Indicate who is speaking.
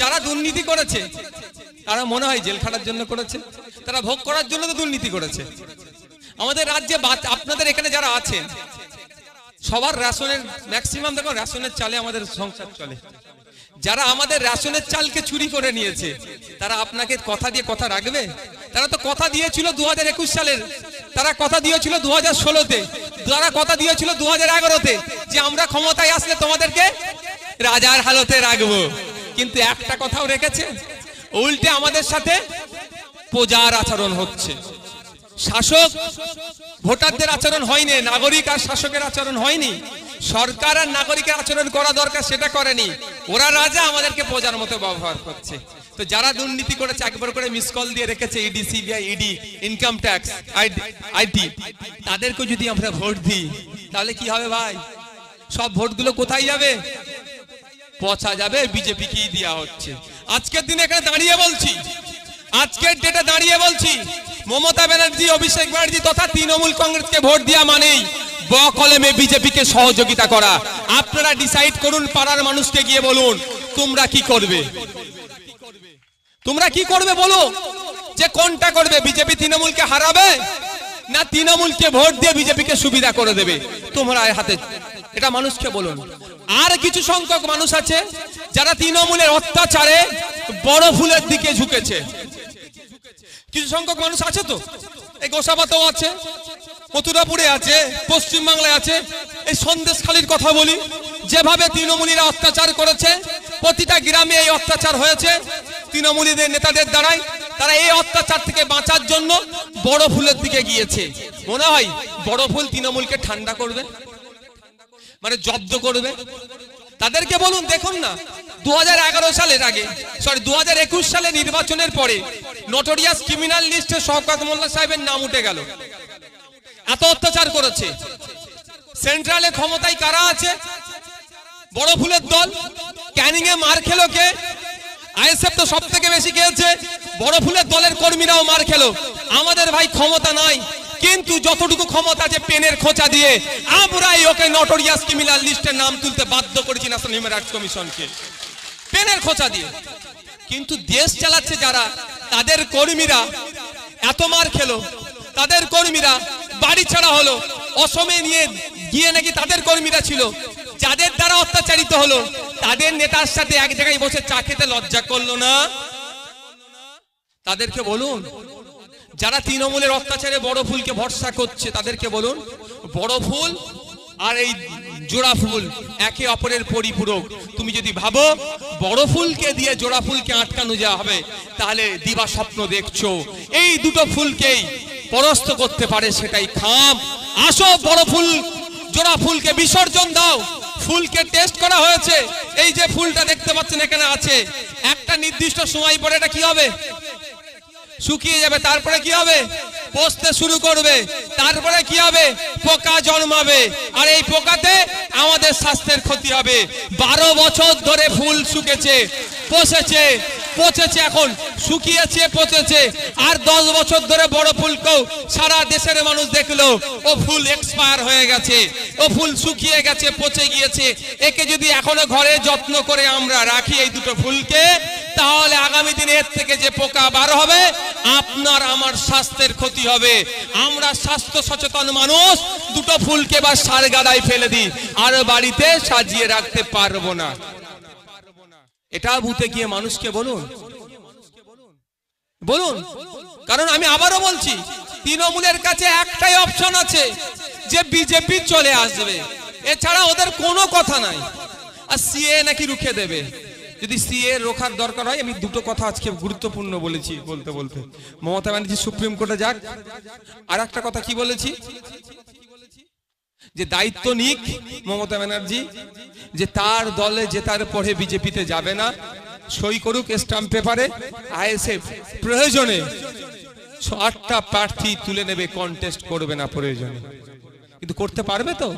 Speaker 1: যারা দুর্নীতি করেছে, তারা মনে হয় জেল খাটার জন্য করেছে, তারা ভোগ করার জন্য তো দুর্নীতি করেছে। আমাদের রাজ্যে আপনাদের এখানে যারা আছেন সবার রেশনের ম্যাক্সিমাম দেখো রেশনের চালে আমাদের সংসার চলে। যারা আমাদের রেশনের চালকে চুরি করে নিয়েছে, তারা আপনাকে কথা দিয়ে কথা রাখবে? তারা তো কথা দিয়েছিল দু হাজার একুশ সালের, তারা কথা দিয়েছিল দু হাজার ষোলোতে, তারা কথা দিয়েছিল দু হাজার এগারোতে যে আমরা ক্ষমতায় আসলে তোমাদেরকে রাজার হালতে রাখব। কিন্তু একটা কথাও রেখেছে, উল্টে আমাদের সাথে প্রজার আচরণ হচ্ছে। শাসক, ভোটারদের আচরণ হয়নি, নাগরিক আর শাসকের আচরণ হয়নি, সরকার আর নাগরিকের আচরণ করা দরকার, সেটা করেনি। ওরা রাজা, আমাদেরকে প্রজার মতো ব্যবহার করছে। তো যারা দুর্নীতি করেছে, একবার করে মিস কল দিয়ে রেখেছে ED CBI ED income tax IT তাদেরকে যদি আমরা ভোট দিই, তাহলে কি হবে ভাই? সব ভোটগুলো কোথায় যাবে? পচা যাবে, বিজেপি কি দেওয়া হচ্ছে? আজকের দিনে এখানে দাঁড়িয়ে বলছি। আজকের ডেটে দাঁড়িয়ে বলছি। মমতা ব্যানার্জি, অভিষেক ব্যানার্জি তথা তৃণমূল কংগ্রেসকে ভোট দেওয়া মানেই ব কলমে বিজেপিকে সহযোগিতা করা। আপনারা ডিসাইড করুন, পাড়ার মানুষকে গিয়ে বলুন, তোমরা কি করবে? তোমরা কি করবে বলো? যে কোনটা করবে, বিজেপি তৃণমূলকে হারাবে না তৃণমূলকে ভোট দিয়ে বিজেপিকে সুবিধা করে দেবে? তোমরা হাতে এটা মানুষকে বলুন। আর কিছু সংখ্যক মানুষ আছে যারা তৃণমূলের অত্যাচারে বড় ফুলের দিকে ঝুঁকেছে। কিছু সংখ্যক মানুষ আছে তো? এই গোসাবাতেও আছে, মথুরাপুরে আছে পশ্চিম বাংলায় আছে। এই সন্দেশখালীর কথা বলি, যেভাবে তৃণমূলীরা অত্যাচার করেছে, প্রতিটা গ্রামে এই অত্যাচার হয়েছে। তৃণমূলীদের নেতাদের দ্বারাই তারা এই অত্যাচার থেকে বাঁচার জন্য বড় ফুলের দিকে গিয়েছে। মনে হয় বড় ফুল তৃণমূলকে ঠান্ডা করবে? মানে জব্দ করবে। তাদেরকে বলুন, দেখুন না দু হাজার এগারো সালের আগে সরি দু হাজার একুশ সালে নির্বাচনের পরে নটোরিয়াস ক্রিমিনাল লিস্টে শওকত মোল্লা সাহেবের নাম উঠে গেল। এত অত্যাচার করেছে। সেন্ট্রালে ক্ষমতায় কারা আছে? বড় ফুলের দল। ক্যানিং এ মার খেলো কে? আইএসএফ তো সব থেকে বেশি খেয়েছে বড় ফুলের দলের কর্মীরাও মার খেলো। আমাদের ভাই ক্ষমতা নাই। কিন্তু যতটুকু ক্ষমতা আছে পেনের খোঁচা দিয়ে, আমরাই ওকে নটোরিয়াস ক্রিমিনাল লিস্টের নাম তুলতে বাধ্য করেছি ন্যাশনাল হিউম্যান রাইটস কমিশনকে পেনের খোঁচা দিয়ে। কিন্তু দেশ চালাচ্ছে যারা, তাদের কর্মীরা এত মার খেলো, তাদের কর্মীরা বাড়ি ছাড়া হলো, অসমে নিয়ে গিয়ে নাকি তাদের কর্মীরা ছিল, যাদের দ্বারা অত্যাচারিত হলো, তাদের নেতার সাথে এক জায়গায় বসে চা খেতে লজ্জা করল না? তাদেরকে বলুন যারা তৃণমূলের অত্যাচারে বড় ফুলকে ভরসা করছে, তাদেরকে বলুন, বড় ফুল আর এই জোড়া ফুল, একে অপরের পরিপূরক। তুমি যদি ভাবো, বড় ফুলকে দিয়ে জোড়া ফুলকে আটকানো যাওয়া হবে, তাহলে দিবা স্বপ্ন দেখছ। এই দুটো ফুলকেই পরস্ত করতে পারে সেটাই খাম। আসো বড় ফুল, জোড়া ফুলকে বিসর্জন দাও। ফুলকে টেস্ট করা হয়েছে। এই যে ফুলটা দেখতে পাচ্ছেন এখানে আছে, একটা নির্দিষ্ট সময় পরে এটা কি হবে? শুকিয়ে যাবে, তারপরে কি হবে? পচতে শুরু করবে। তারপরে কি হবে? পোকা জন্মাবে। আর এই পোকাতে আমাদের স্বাস্থ্যের ক্ষতি হবে। বারো বছর ধরে ফুল শুকেছে, পচেছে পচেছে এখন, শুকিয়েছে, পচেছে। আর দশ বছর ধরে বড় ফুলকেও সারা দেশের মানুষ দেখল, ও ফুল এক্সপায়ার হয়ে গেছে, ও ফুল শুকিয়ে গেছে, পচে গিয়েছে। একে যদি এখনও ঘরে যত্ন করে আমরা রাখি এই দুটো ফুলকে, তাহলে আগামী দিনে এর থেকে যে পোকা বার হবে আপনার আমার স্বাস্থ্যের ক্ষতি হবে। আমরা স্বাস্থ্য সচেতন মানুষ, দুটো ফুলকে বা সার গাদায় ফেলে দিই। আর বাড়িতে সাজিয়ে রাখতে পারব না। এটা বুতে গিয়ে মানুষকে বলুন। বলুন। কারণ আমি আবারও বলছি, তৃণমূলের কাছে একটাই অপশন আছে, যে বিজেপি চলে আসবে। এছাড়া ওদের কোনো কথা নাই। আর সিএ নাকি রুখে দেবে। যদি সিএ রোখার দরকার হয়, আমি দুটো কথা আজকে গুরুত্বপূর্ণ বলেছি বলতে বলতে। মমতা ব্যানার্জি সুপ্রিম কোর্টে যাক। আর একটা কথা কি বলেছি? যে দায়িত্ব নিক মমতা ব্যানার্জি, যে তার দলে জেতার পরে বিজেপিতে যাবে না, সই করুক স্টাম্প পেপারে, আইএসএফ প্রয়োজনে আটটা প্রার্থী তুলে নেবে কন্টেস্ট করবে না প্রয়োজনে। কিন্তু করতে পারবে তো?